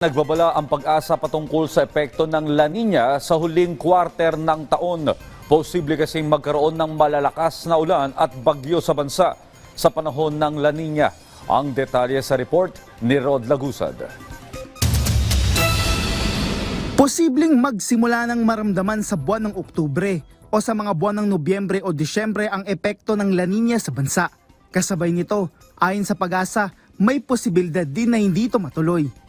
Nagbabala ang pag-asa patungkol sa epekto ng La Nina sa huling quarter ng taon. Posible kasing magkaroon ng malalakas na ulan at bagyo sa bansa sa panahon ng La Nina. Ang detalye sa report ni Rod Lagusad. Posibleng magsimula ng maramdaman sa buwan ng Oktubre o sa mga buwan ng Nobyembre o Disyembre ang epekto ng La Nina sa bansa. Kasabay nito, ayon sa pag-asa, may posibilidad din na hindi ito matuloy.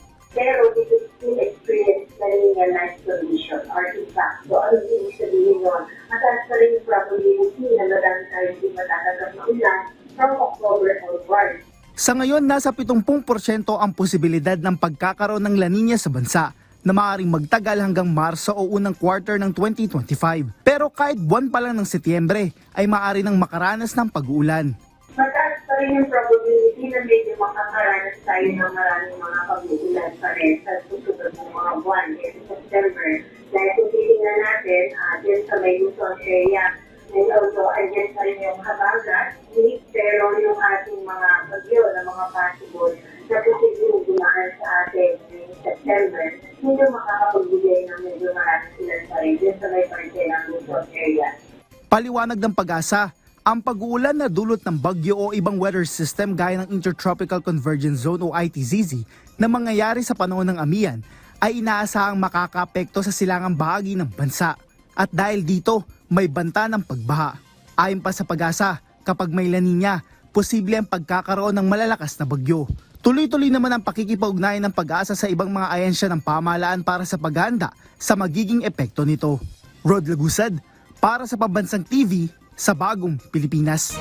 Rin yung life condition or impact. So, ano yung ibig sabihin nun? Mataas pa rin yung probability na marami tayo hindi matatanggap na ulan from October onward. Sa ngayon, nasa 70% ang posibilidad ng pagkakaroon ng La Nina sa bansa na maaaring magtagal hanggang Marso o unang quarter ng 2025. Pero kahit buwan pa lang ng Setyembre, ay maaari nang makaranas ng pag-uulan. Mataas pa rin yung probability na medyo makakaranas tayo ng maraming mga pag-uulan pa rin sa susunod ng mga buwan, eh, sa September. Dahil kung titingnan natin, uh, dyan sa may Luzon area, and also, andyan pa rin yung Habagat, pero yung ating mga bagyo na mga possible na posibleng dumaan sa atin ngayong September, hindi makakapagbigay ng medyo maraming silang dyan sa may parte ng Luzon area. Paliwanag ng pag-asa, ang pag-uulan na dulot ng bagyo o ibang weather system gaya ng Intertropical Convergence Zone o ITZZ na mangyayari sa panahon ng amiyan ay inaasahang makakaapekto sa silangang bahagi ng bansa. At dahil dito, may banta ng pagbaha. Ayon pa sa pag-asa, kapag may laninya, posible ang pagkakaroon ng malalakas na bagyo. Tuloy-tuloy naman ang pakikipag-ugnayan ng pag-asa sa ibang mga ahensya ng pamahalaan para sa paghahanda sa magiging epekto nito. Rod Lagusad, para sa Pambansang TV sa Bagong Pilipinas.